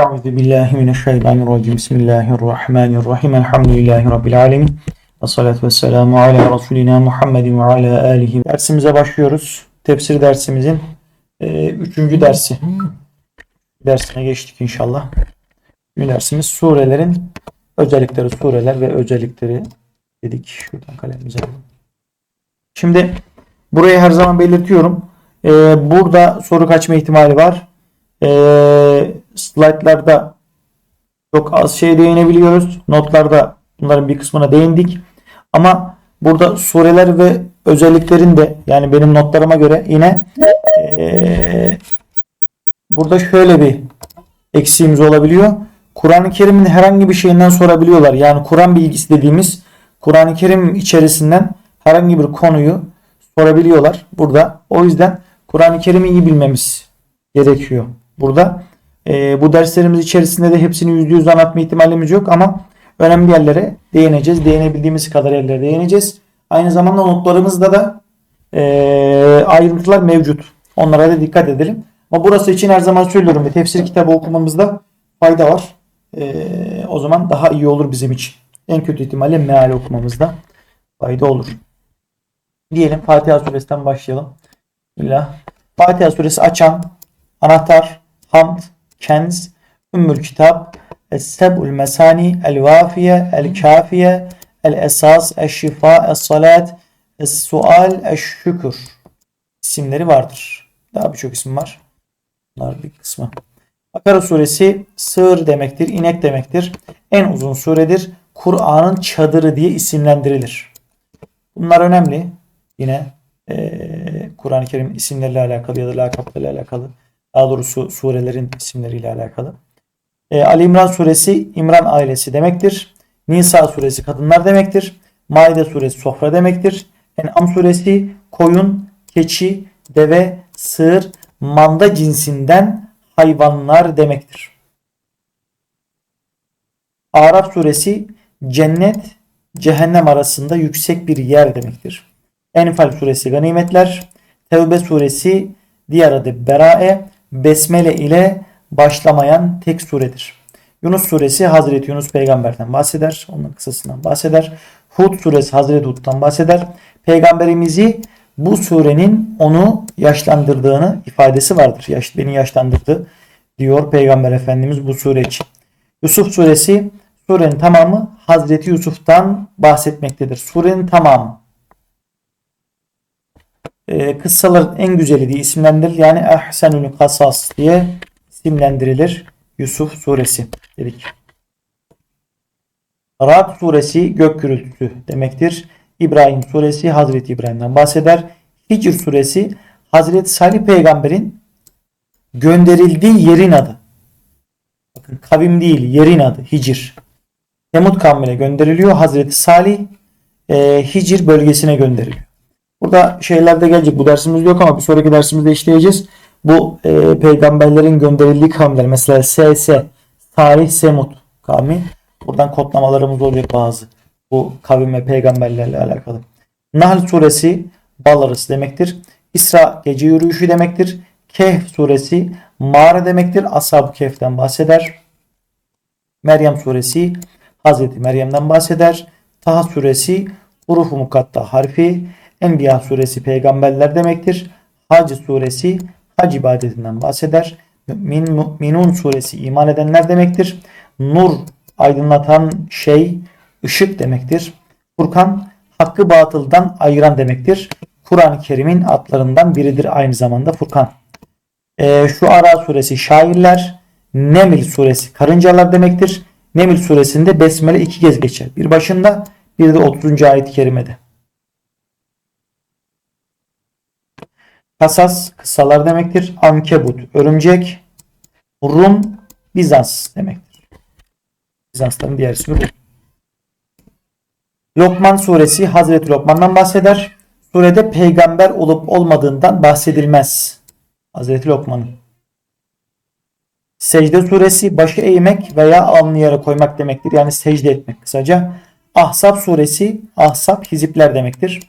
Euzu billahi mineşşeytanirracim. Bismillahirrahmanirrahim. Elhamdülillahi rabbil alamin. Ve salatu vesselamu ala Resulina Muhammedin ve ala alihi. Dersimize başlıyoruz. Tefsir dersimizin e, üçüncü dersi. Dersine geçtik inşallah. Üçüncü dersimiz surelerin özellikleri, sureler ve özellikleri dedik. Şuradan kalemimizi alalım. Şimdi burayı her zaman belirtiyorum. E, burada soru kaçma ihtimali var. E, slaytlarda çok az şey değinebiliyoruz. Notlarda bunların bir kısmına değindik. Ama burada sureler ve özelliklerin de yani benim notlarıma göre yine e, burada şöyle bir eksiğimiz olabiliyor. Kur'an-ı Kerim'in herhangi bir şeyinden sorabiliyorlar. Yani Kur'an bilgisi dediğimiz Kur'an-ı Kerim içerisinden herhangi bir konuyu sorabiliyorlar burada. O yüzden Kur'an-ı Kerim'i iyi bilmemiz gerekiyor burada. E, bu derslerimiz içerisinde de hepsini yüzde yüz anlatma ihtimalimiz yok ama önemli yerlere değineceğiz. Değinebildiğimiz kadar yerlere değineceğiz. Aynı zamanda notlarımızda da e, ayrıntılar mevcut. Onlara da dikkat edelim. Ama burası için her zaman söylüyorum ve tefsir kitabı okumamızda fayda var. E, o zaman daha iyi olur bizim için. En kötü ihtimalle meal okumamızda fayda olur. Diyelim Fatiha suresinden başlayalım. Bismillah. Fatiha suresi açan anahtar, hamd, kenz, ümmül kitap, es-seb'ul mesani, el-vafiye, el-kafiye, el-esas, eş-şifa, es-salat, es-sual, eş-şükür isimleri vardır. Daha birçok isim var. Bunlar bir kısmı. Bakara suresi sığır demektir, inek demektir. En uzun suredir. Kur'an'ın çadırı diye isimlendirilir. Bunlar önemli. Yine e, Kur'an-ı Kerim isimleriyle alakalı ya da lakaplarıyla alakalı. Daha doğrusu surelerin isimleriyle alakalı. E, Ali İmran suresi İmran ailesi demektir. Nisa suresi kadınlar demektir. Maide suresi sofra demektir. En'am suresi koyun, keçi, deve, sığır, manda cinsinden hayvanlar demektir. Araf suresi cennet, cehennem arasında yüksek bir yer demektir. Enfal suresi ganimetler, Tevbe suresi diğer adı Berae, Besmele ile başlamayan tek suredir. Yunus suresi Hazreti Yunus peygamberden bahseder. Onun kısasından bahseder. Hud suresi Hazreti Hud'dan bahseder. Peygamberimizi bu surenin onu yaşlandırdığını ifadesi vardır. Yaş, beni yaşlandırdı diyor Peygamber Efendimiz bu sure için. Yusuf suresi surenin tamamı Hazreti Yusuf'tan bahsetmektedir. Surenin tamamı. Ee, kıssaların en güzeli diye isimlendirilir. Yani Ahsenül Kasas diye isimlendirilir. Yusuf suresi dedik. Rad suresi gök gürültüsü demektir. İbrahim suresi Hazreti İbrahim'den bahseder. Hicr suresi Hazreti Salih peygamberin gönderildiği yerin adı. Bakın kavim değil yerin adı Hicr. Semud kavmine gönderiliyor. Hazreti Salih e, Hicr bölgesine gönderiliyor. Burada şeyler de gelecek. Bu dersimiz yok ama bir sonraki dersimizde işleyeceğiz. Bu e, peygamberlerin gönderildiği kavimler. Mesela SS, Salih, Semud kavmi. Buradan kodlamalarımız olacak bazı. Bu kavim ve peygamberlerle alakalı. Nahl suresi bal arısı demektir. İsra gece yürüyüşü demektir. Kehf suresi mağara demektir. Ashab-ı bahseder. Meryem suresi Hazreti Meryem'den bahseder. Taha suresi Huruf-u Mukatta harfi. Enbiya suresi peygamberler demektir. Hac suresi hac ibadetinden bahseder. Mümin, Müminun suresi iman edenler demektir. Nur aydınlatan şey ışık demektir. Furkan hakkı batıldan ayıran demektir. Kur'an-ı Kerim'in adlarından biridir aynı zamanda Furkan. Ee, şu Ara suresi şairler, Nemil suresi karıncalar demektir. Nemil suresinde Besmele iki kez geçer. Bir başında bir de 30. ayet-i kerimede. Kasas kıssalar demektir. Ankebut örümcek. Rum Bizans demektir. Bizansların diğer ismi Rum. Lokman suresi Hazreti Lokman'dan bahseder. Surede peygamber olup olmadığından bahsedilmez. Hazreti Lokman'ın. Secde suresi başı eğmek veya alnı yere koymak demektir. Yani secde etmek kısaca. Ahzab suresi Ahzab hizipler demektir.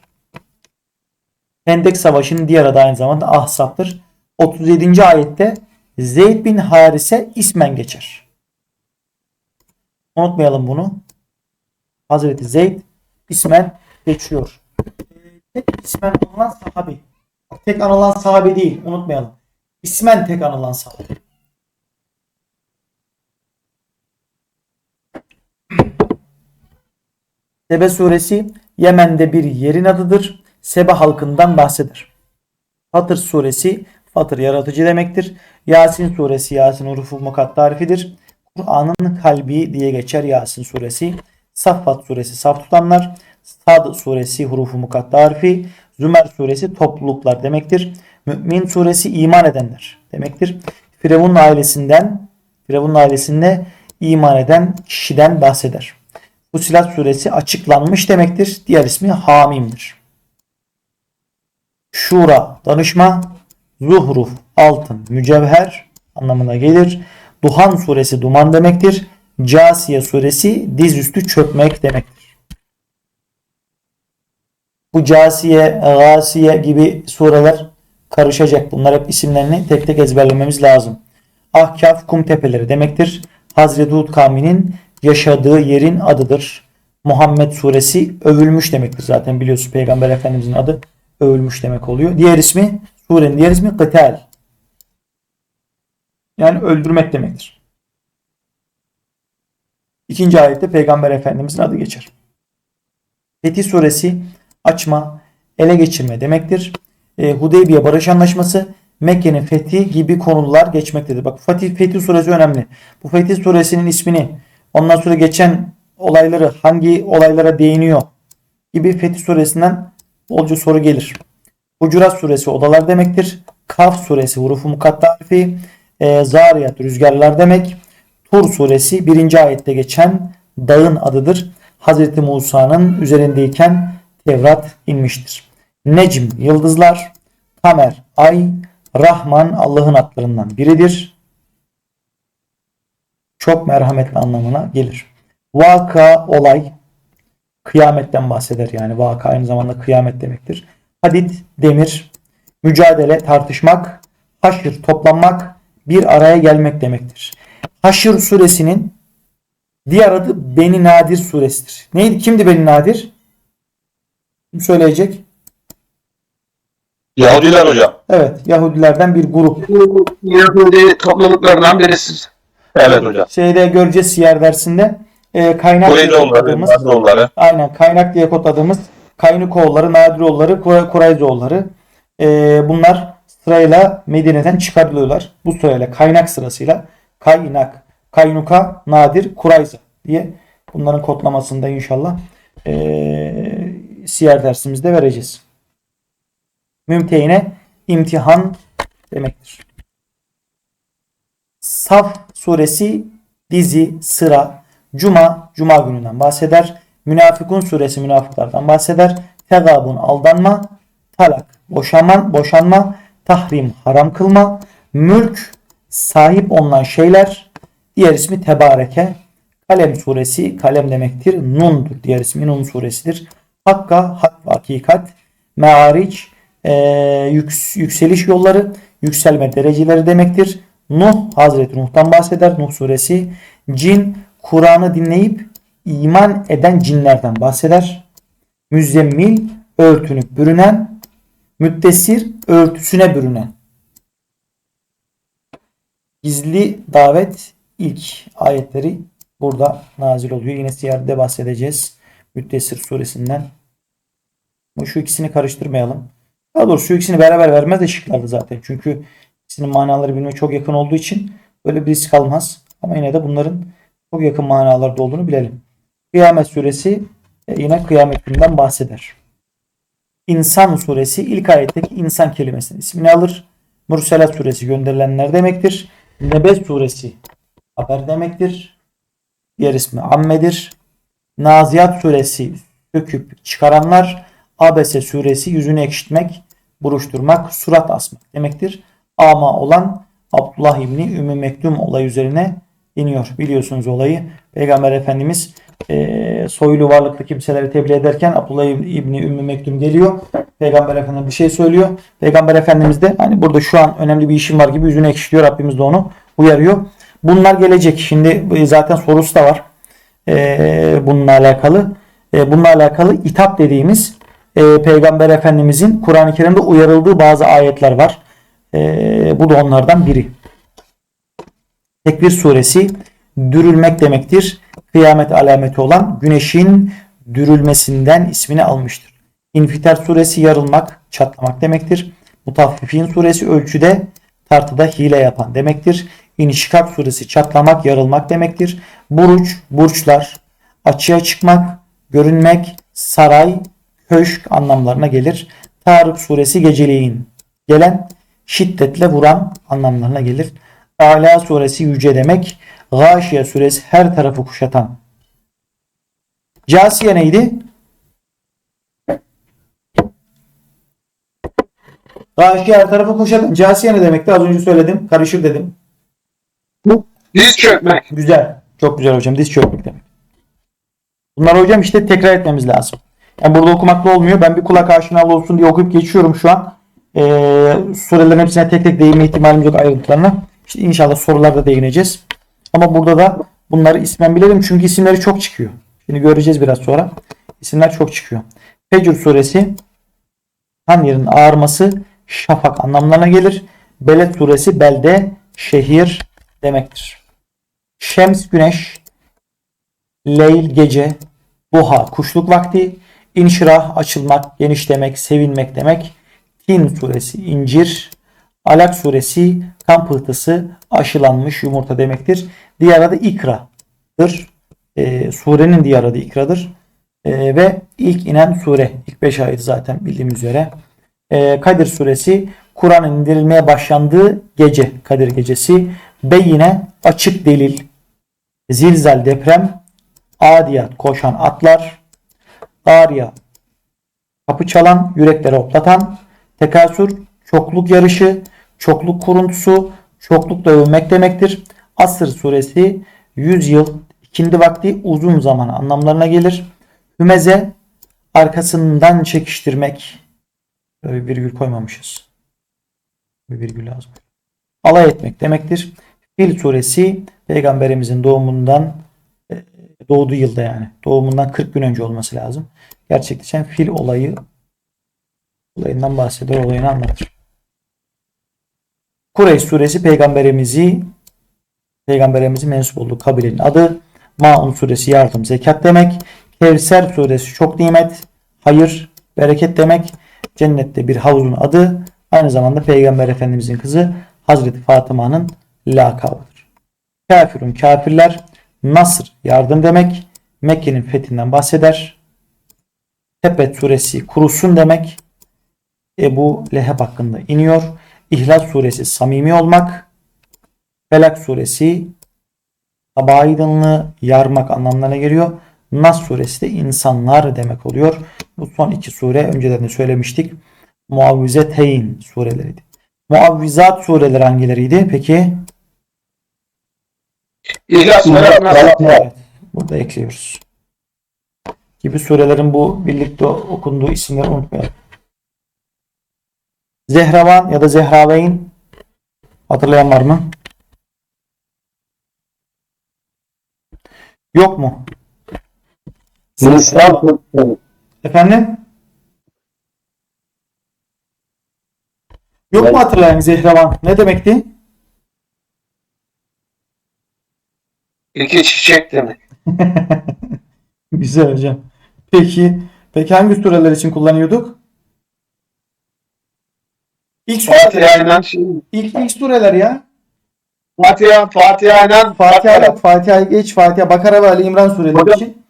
Hendek Savaşı'nın diğer adı aynı zamanda Ahzab'dır. 37. ayette Zeyd bin Harise ismen geçer. Unutmayalım bunu. Hazreti Zeyd ismen geçiyor. Tek ismen anılan sahabi. Tek anılan sahabi değil. Unutmayalım. İsmen tek anılan sahabi. Sebe suresi Yemen'de bir yerin adıdır. Sebe halkından bahseder. Fatır suresi Fatır yaratıcı demektir. Yasin suresi Yasin hurufu mukat tarifidir. Kur'an'ın kalbi diye geçer Yasin suresi. Saffat suresi saf tutanlar. Sad suresi hurufu mukat tarifi. Zümer suresi topluluklar demektir. Mümin suresi iman edenler demektir. Firavun ailesinden Firavun ailesinde iman eden kişiden bahseder. Fusilat suresi açıklanmış demektir. Diğer ismi Hamim'dir. Şura danışma, zuhruf altın, mücevher anlamına gelir. Duhan suresi duman demektir. Casiye suresi dizüstü çökmek demektir. Bu Casiye, Gasiye gibi sureler karışacak. Bunlar hep isimlerini tek tek ezberlememiz lazım. Ahkaf kum tepeleri demektir. Hazreti Hud kavminin yaşadığı yerin adıdır. Muhammed suresi övülmüş demektir zaten biliyorsun Peygamber Efendimizin adı övülmüş demek oluyor. Diğer ismi surenin diğer ismi kıtal. Yani öldürmek demektir. İkinci ayette Peygamber Efendimizin adı geçer. Fetih suresi açma, ele geçirme demektir. E, Hudeybiye Barış Anlaşması, Mekke'nin fethi gibi konular geçmektedir. Bak Fatih Fetih suresi önemli. Bu Fetih suresinin ismini ondan sonra geçen olayları hangi olaylara değiniyor gibi Fetih suresinden bolca soru gelir. Hucurat suresi odalar demektir. Kaf suresi hurufu mukattarifi. E, Zariyat rüzgarlar demek. Tur suresi birinci ayette geçen dağın adıdır. Hazreti Musa'nın üzerindeyken Tevrat inmiştir. Necm yıldızlar. Kamer ay. Rahman Allah'ın adlarından biridir. Çok merhametli anlamına gelir. Vaka olay kıyametten bahseder yani vaka aynı zamanda kıyamet demektir. Hadit demir, mücadele tartışmak, haşır toplanmak, bir araya gelmek demektir. Haşr suresinin diğer adı Beni Nadir suresidir. Neydi? Kimdi Beni Nadir? Kim söyleyecek? Yahudiler hocam. Evet, Yahudilerden bir grup. Yahudi topluluklarından birisi. Evet hocam. Şeyde göreceğiz siyer dersinde. E, kaynak diye kodladığımız, Nazoğulları. aynen kaynak diye kodladığımız Kaynukoğulları, Nadiroğulları, Kur- Kurayzoğulları. E, bunlar sırayla Medine'den çıkarılıyorlar. Bu sırayla kaynak sırasıyla kaynak, kaynuka, nadir, kurayza diye bunların kodlamasında inşallah e, siyer dersimizde vereceğiz. Mümtehine imtihan demektir. Saf suresi dizi, sıra, cuma, cuma gününden bahseder. Münafıkun suresi münafıklardan bahseder. Tegabun aldanma, talak boşanma, boşanma, tahrim haram kılma, mülk sahip olunan şeyler, diğer ismi tebareke. Kalem suresi kalem demektir. Nun'dur. Diğer ismi Nun suresidir. Hakka, hak hakikat, meariç, e, yüks- yükseliş yolları, yükselme dereceleri demektir. Nuh, Hazreti Nuh'tan bahseder. Nuh suresi. Cin, Kur'an'ı dinleyip iman eden cinlerden bahseder. Müzzemmil, örtünüp bürünen. Müddessir, örtüsüne bürünen. Gizli davet ilk ayetleri burada nazil oluyor. Yine siyerde bahsedeceğiz. Müddessir suresinden. Bu şu ikisini karıştırmayalım. Daha doğrusu şu ikisini beraber vermez de şıklardı zaten. Çünkü ikisinin manaları birbirine çok yakın olduğu için böyle bir risk almaz. Ama yine de bunların çok yakın manalarda olduğunu bilelim. Kıyamet suresi e, yine kıyamet gününden bahseder. İnsan suresi ilk ayetteki insan kelimesinin ismini alır. Murselat suresi gönderilenler demektir. Nebes suresi haber demektir. Diğer ismi ammedir. Naziyat suresi söküp çıkaranlar. Abese suresi yüzünü ekşitmek, buruşturmak, surat asmak demektir. Ama olan Abdullah İbni Ümmü Mektum olay üzerine iniyor. Biliyorsunuz olayı. Peygamber Efendimiz e, soylu varlıklı kimseleri tebliğ ederken Abdullah İbni Ümmü Mektum geliyor. Peygamber Efendimiz bir şey söylüyor. Peygamber Efendimiz de hani burada şu an önemli bir işim var gibi yüzüne ekşitiyor. Rabbimiz de onu uyarıyor. Bunlar gelecek. Şimdi e, zaten sorusu da var. E, bununla alakalı. E, bununla alakalı itap dediğimiz e, Peygamber Efendimizin Kur'an-ı Kerim'de uyarıldığı bazı ayetler var. E, bu da onlardan biri. Tekvir suresi dürülmek demektir. Kıyamet alameti olan güneşin dürülmesinden ismini almıştır. İnfitar suresi yarılmak, çatlamak demektir. Mutaffifin suresi ölçüde tartıda hile yapan demektir. İnşikak suresi çatlamak, yarılmak demektir. Buruç, burçlar, açığa çıkmak, görünmek, saray, köşk anlamlarına gelir. Tarık suresi geceleyin gelen şiddetle vuran anlamlarına gelir. Ala suresi yüce demek. Gâşiye suresi her tarafı kuşatan. Casiye neydi? Gâşiye her tarafı kuşatan. Casiye ne demekti? Az önce söyledim. Karışır dedim. Diz çökmek. Güzel. Çok güzel hocam. Diz çökmek demek. Bunları hocam işte tekrar etmemiz lazım. Yani burada okumakla olmuyor. Ben bir kulak aşinalı olsun diye okuyup geçiyorum şu an. Ee, surelerin hepsine tek tek değinme ihtimalimiz yok ayrıntılarına. İşte inşallah sorularda değineceğiz. Ama burada da bunları ismen bilelim çünkü isimleri çok çıkıyor. Şimdi göreceğiz biraz sonra. İsimler çok çıkıyor. Fecr suresi kan yerin ağarması şafak anlamlarına gelir. Beled suresi belde şehir demektir. Şems güneş, Leyl gece, Buha kuşluk vakti, İnşirah açılmak, genişlemek, sevinmek demek. Tin suresi incir, Alak suresi kan pıhtısı, aşılanmış yumurta demektir. Diğer adı ikradır. Ee, surenin diğer adı ikradır. Ee, ve ilk inen sure. ilk 5 ayet zaten bildiğimiz üzere. Ee, Kadir suresi Kur'an'ın indirilmeye başlandığı gece Kadir gecesi. Beyine açık delil. Zilzal deprem. Adiyat koşan atlar. Ariya kapı çalan, yürekleri hoplatan, tekasür, çokluk yarışı, çokluk kuruntusu, çoklukla övünmek demektir. Asır suresi 100 yıl, ikindi vakti uzun zaman anlamlarına gelir. Hümeze arkasından çekiştirmek. Böyle bir virgül koymamışız. Bir virgül lazım. Alay etmek demektir. Fil suresi peygamberimizin doğumundan e, doğduğu yılda yani doğumundan 40 gün önce olması lazım. Gerçekleşen fil olayı olayından bahseder, olayını anlatır. Kureyş suresi peygamberimizi peygamberimizi mensup olduğu kabilenin adı. Maun suresi yardım, zekat demek. Kevser suresi çok nimet, hayır, bereket demek. Cennette bir havuzun adı. Aynı zamanda peygamber efendimizin kızı Hazreti Fatıma'nın lakabıdır. Kafirun kafirler Nasr yardım demek. Mekke'nin fethinden bahseder. Tebet suresi kurusun demek. Ebu Leheb hakkında iniyor. İhlas suresi samimi olmak. Felak suresi sabah aydınlığı yarmak anlamlarına geliyor. Nas suresi de insanlar demek oluyor. Bu son iki sure önceden de söylemiştik. Muavvizeteyn sureleriydi. Muavvizat sureleri hangileriydi? Peki İhlas Felak Nas. Evet, burada ekliyoruz. Gibi surelerin bu birlikte okunduğu isimleri unutmayalım. Zehravan ya da Zehraveyn hatırlayan var mı? Yok mu? Efendim? Yok mu hatırlayan Zehravan? Ne demekti? İki çiçek demek. Güzel hocam. Peki, peki hangi sureler için kullanıyorduk? İlk sureler, Fatiha'yla şey. ilk, ilk sureler ya. Fatiha, Fatiha'yla Fatiha Fatiha. yok. Fatiha'yı geç. Fatiha, Bakara ve Ali İmran sureleri Hocam. için.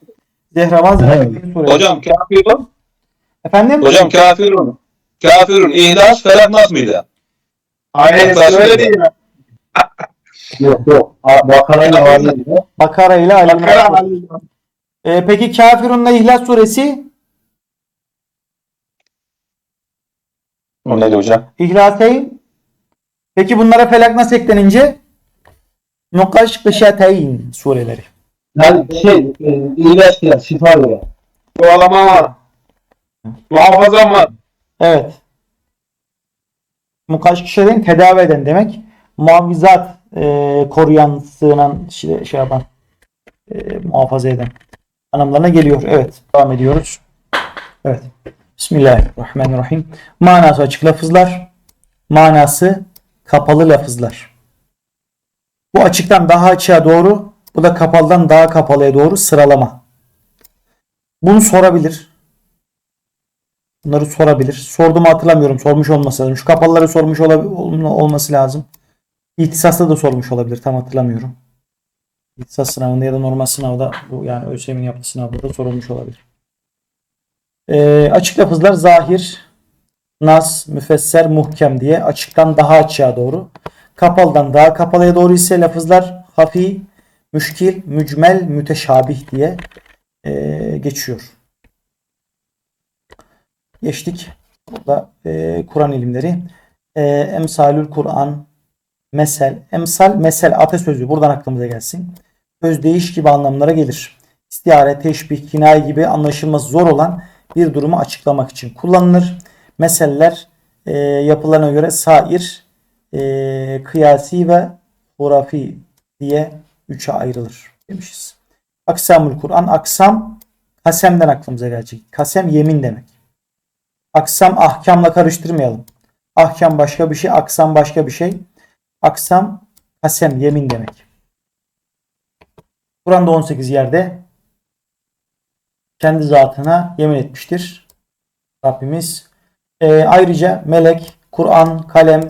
Zehravan Zehravan sureleri. Hocam kafirun, Efendim? hocam kafirun, kafirun, ihlas, felak nas mıydı? Aynen Yaklaşık öyle değil mi? Yok yok. Bakara'yla var Bakara ile Ali İmran. Bakara suresi. Ee, peki Kafirun'la İhlas suresi? Neydi hocam? İhlaseyn. Peki bunlara felak nasıl eklenince? Nukaşlı şeteyn sureleri. Yani şey, e, iyileştiren, şifa veren. Doğalama var. Muhafaza var. Evet. Mukaşlı şeteyn tedavi eden demek. Muavizat e, koruyan, sığınan, şey, şey yapan, e, muhafaza eden anlamlarına geliyor. Evet. Devam ediyoruz. Evet. Bismillahirrahmanirrahim. Manası açık lafızlar. Manası kapalı lafızlar. Bu açıktan daha açığa doğru, bu da kapalıdan daha kapalıya doğru sıralama. Bunu sorabilir. Bunları sorabilir. Sorduğumu hatırlamıyorum. Sormuş olması lazım. Şu kapalıları sormuş olması lazım. İhtisasda da sormuş olabilir. Tam hatırlamıyorum. İhtisas sınavında ya da normal sınavda bu yani ÖSYM'in yaptığı sınavda da sorulmuş olabilir. Ee, açık lafızlar zahir, nas, müfesser, muhkem diye açıktan daha açığa doğru. Kapalıdan daha kapalıya doğru ise lafızlar hafi, müşkil, mücmel, müteşabih diye ee, geçiyor. Geçtik. Burada ee, Kur'an ilimleri. Ee, emsalül Kur'an, mesel. Emsal, mesel atasözü buradan aklımıza gelsin. Özdeyiş gibi anlamlara gelir. İstihare, teşbih, kinaye gibi anlaşılması zor olan bir durumu açıklamak için kullanılır. Meseller e, yapılarına göre sair, e, kıyasi ve hurafi diye üçe ayrılır demişiz. Aksamül Kur'an, aksam kasemden aklımıza gelecek. Kasem yemin demek. Aksam ahkamla karıştırmayalım. Ahkam başka bir şey, aksam başka bir şey. Aksam kasem yemin demek. Kur'an'da 18 yerde kendi zatına yemin etmiştir. Rabbimiz. Ee, ayrıca melek, Kur'an, kalem,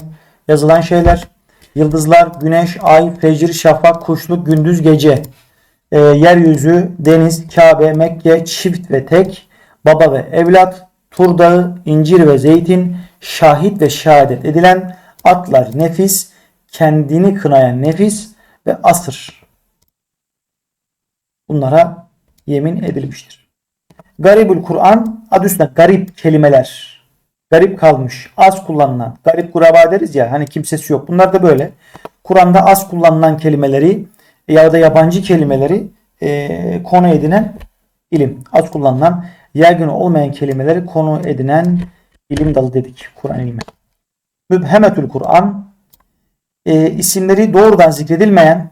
yazılan şeyler, yıldızlar, güneş, ay, fecir, şafak, kuşluk, gündüz, gece, ee, yeryüzü, deniz, Kabe, Mekke, çift ve tek, baba ve evlat, Tur dağı, incir ve zeytin, şahit ve şehadet edilen, atlar, nefis, kendini kınayan nefis ve asır. Bunlara yemin edilmiştir. Garibül Kur'an adı üstünde garip kelimeler. Garip kalmış, az kullanılan, garip kuraba deriz ya hani kimsesi yok. Bunlar da böyle. Kur'an'da az kullanılan kelimeleri ya da yabancı kelimeleri e, konu edinen ilim. Az kullanılan, yaygın olmayan kelimeleri konu edinen ilim dalı dedik Kur'an ilmi. Mübhemetül Kur'an e, isimleri doğrudan zikredilmeyen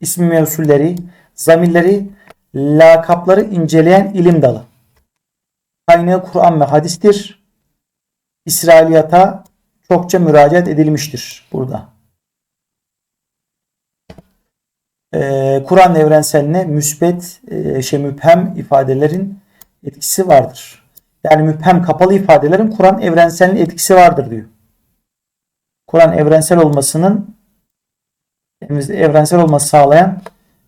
ismi mevsulleri, zamirleri, lakapları inceleyen ilim dalı. Kaynağı Kur'an ve hadistir. İsrailiyata çokça müracaat edilmiştir burada. Ee, Kur'an evrenseline müsbet, e, şey müphem ifadelerin etkisi vardır. Yani müphem kapalı ifadelerin Kur'an evrenselinin etkisi vardır diyor. Kur'an evrensel olmasının evrensel olması sağlayan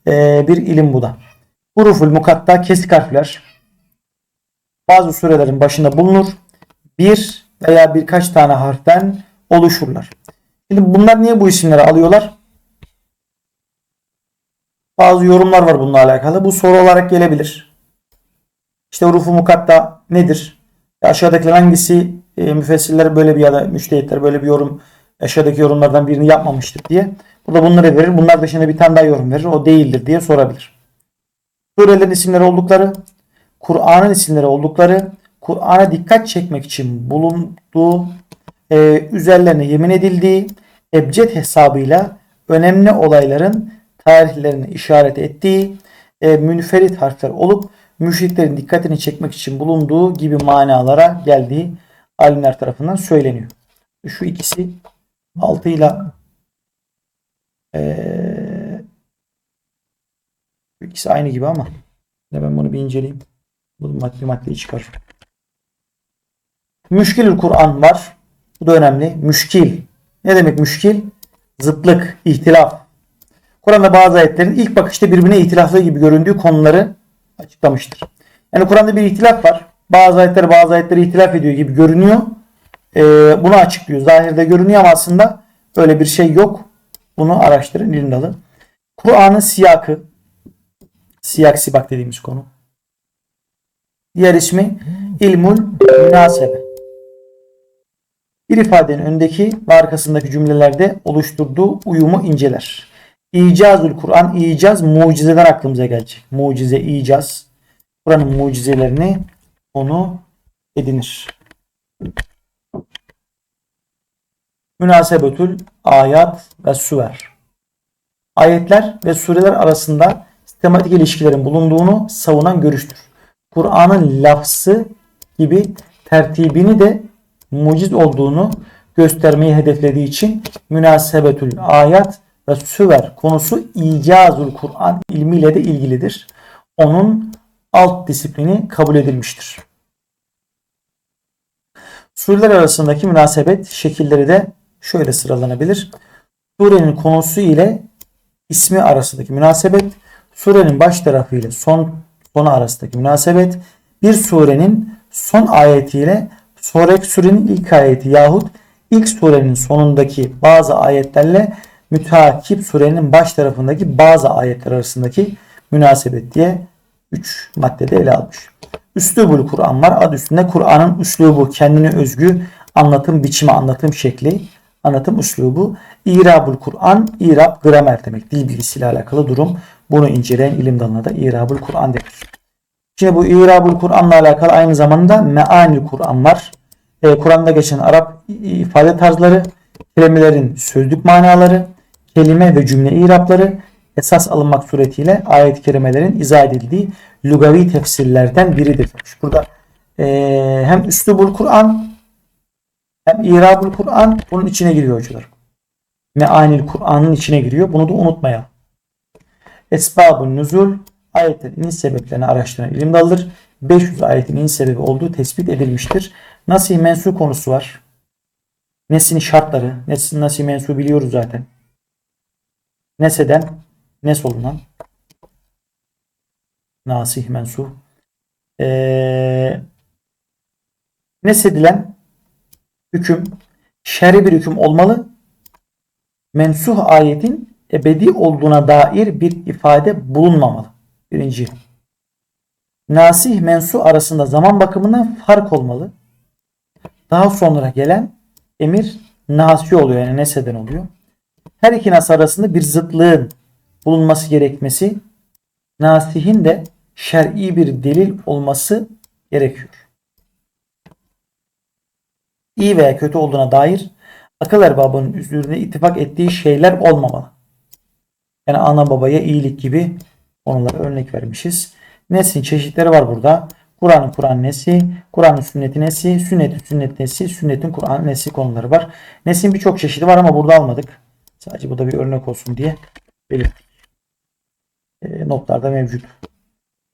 e, bir ilim bu da. Huruful mukatta kesik harfler bazı surelerin başında bulunur. Bir veya birkaç tane harften oluşurlar. Şimdi bunlar niye bu isimleri alıyorlar? Bazı yorumlar var bununla alakalı. Bu soru olarak gelebilir. İşte hurufu mukatta nedir? Aşağıdakiler hangisi e, müfessirler böyle bir ya da müştehitler böyle bir yorum aşağıdaki yorumlardan birini yapmamıştır diye. Bu da bunları verir. Bunlar dışında bir tane daha yorum verir. O değildir diye sorabilir. Surelerin isimleri oldukları, Kur'an'ın isimleri oldukları, Kur'an'a dikkat çekmek için bulunduğu, e, üzerlerine yemin edildiği, ebced hesabıyla önemli olayların tarihlerini işaret ettiği, e, münferit harfler olup müşriklerin dikkatini çekmek için bulunduğu gibi manalara geldiği alimler tarafından söyleniyor. Şu ikisi altıyla ee, ikisi aynı gibi ama ben bunu bir inceleyeyim. Bu madde maddeyi çıkar. Müşkilül Kur'an var. Bu da önemli. Müşkil. Ne demek müşkil? Zıtlık, ihtilaf. Kur'an'da bazı ayetlerin ilk bakışta birbirine ihtilaflı gibi göründüğü konuları açıklamıştır. Yani Kur'an'da bir ihtilaf var. Bazı ayetler bazı ayetleri ihtilaf ediyor gibi görünüyor. Ee, bunu açıklıyor. Zahirde görünüyor ama aslında öyle bir şey yok. Bunu araştırın ilim dalı. Kur'an'ın siyakı siyak sibak dediğimiz konu. Diğer ismi ilmul münasebe. Bir ifadenin öndeki ve arkasındaki cümlelerde oluşturduğu uyumu inceler. İcazül Kur'an, icaz mucizeler aklımıza gelecek. Mucize, icaz. Kur'an'ın mucizelerini onu edinir. Münasebetül ayat ve süver. Ayetler ve sureler arasında sistematik ilişkilerin bulunduğunu savunan görüştür. Kur'an'ın lafzı gibi tertibini de muciz olduğunu göstermeyi hedeflediği için münasebetül ayat ve süver konusu icazul Kur'an ilmiyle de ilgilidir. Onun alt disiplini kabul edilmiştir. Sureler arasındaki münasebet şekilleri de şöyle sıralanabilir. Surenin konusu ile ismi arasındaki münasebet, surenin baş tarafı ile son sonu arasındaki münasebet, bir surenin son ayetiyle sonraki surenin ilk ayeti yahut ilk surenin sonundaki bazı ayetlerle müteakip surenin baş tarafındaki bazı ayetler arasındaki münasebet diye 3 maddede ele almış. Üslubul Kur'an var. Adı üstünde Kur'an'ın üslubu, kendine özgü anlatım biçimi, anlatım şekli, anlatım üslubu. İrabul Kur'an, İrab gramer demek. Dil bilgisiyle alakalı durum. Bunu inceleyen ilim dalına da İrabul Kur'an denir. Şimdi bu İrabul Kur'an'la alakalı aynı zamanda Meanil Kur'an var. Ee, Kur'an'da geçen Arap ifade tarzları, kelimelerin sözlük manaları, kelime ve cümle irapları esas alınmak suretiyle ayet-i kerimelerin izah edildiği lugavi tefsirlerden biridir. Burada eee, hem üslubul Kur'an hem irabul Kur'an bunun içine giriyor hocalar. Meanil Kur'an'ın içine giriyor. Bunu da unutmayalım. Esbabun nuzul ayetlerin iniş sebeplerini araştıran ilim dalıdır. 500 ayetin iniş sebebi olduğu tespit edilmiştir. Nasih mensu konusu var. Nesin şartları. Nesin nasih mensu biliyoruz zaten. Neseden nes olunan nasih mensuh ee, nesedilen hüküm şer'i bir hüküm olmalı. Mensuh ayetin ebedi olduğuna dair bir ifade bulunmamalı. Birinci. Nasih mensuh arasında zaman bakımından fark olmalı. Daha sonra gelen emir nasi oluyor yani neseden oluyor. Her iki nas arasında bir zıtlığın bulunması gerekmesi nasihin de şer'i bir delil olması gerekiyor. İyi veya kötü olduğuna dair akıl erbabının üzerine ittifak ettiği şeyler olmamalı. Yani ana babaya iyilik gibi konulara örnek vermişiz. Nesin çeşitleri var burada. Kur'an'ın Kur'an nesi, Kur'an'ın sünneti nesi, sünnetin sünnet nesi, sünnetin Kur'an nesi konuları var. Nesin birçok çeşidi var ama burada almadık. Sadece bu da bir örnek olsun diye belirttik. E, notlarda mevcut.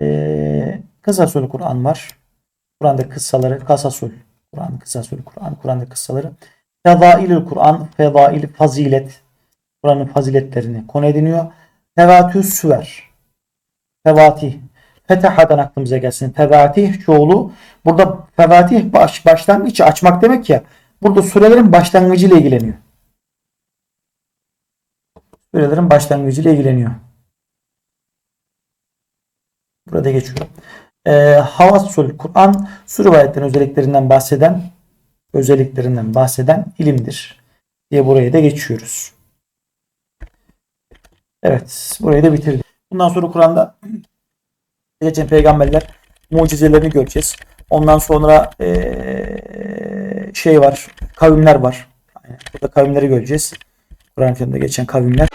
E, Kısasül Kur'an var. Kur'an'da kıssaları, Kasasul Kur'an, Kısasül Kur'an, Kur'an'da kıssaları. Fedailül Kur'an, fedail fazilet. Kur'an'ın faziletlerini konu ediniyor. Fevatü süver. Fevatih. Fetaha'dan aklımıza gelsin. Fevatih çoğulu. Burada fevatih baş, başlangıç açmak demek ya. Burada surelerin başlangıcı ile ilgileniyor. Surelerin başlangıcı ile ilgileniyor. Burada geçiyor. Ee, Havassul Kur'an sure ayetlerin özelliklerinden bahseden özelliklerinden bahseden ilimdir diye buraya da geçiyoruz. Evet, burayı da bitirdik. Bundan sonra Kur'an'da geçen peygamberler mucizelerini göreceğiz. Ondan sonra ee, şey var, kavimler var. Yani burada kavimleri göreceğiz. Kur'an-ı Kerim'de geçen kavimler.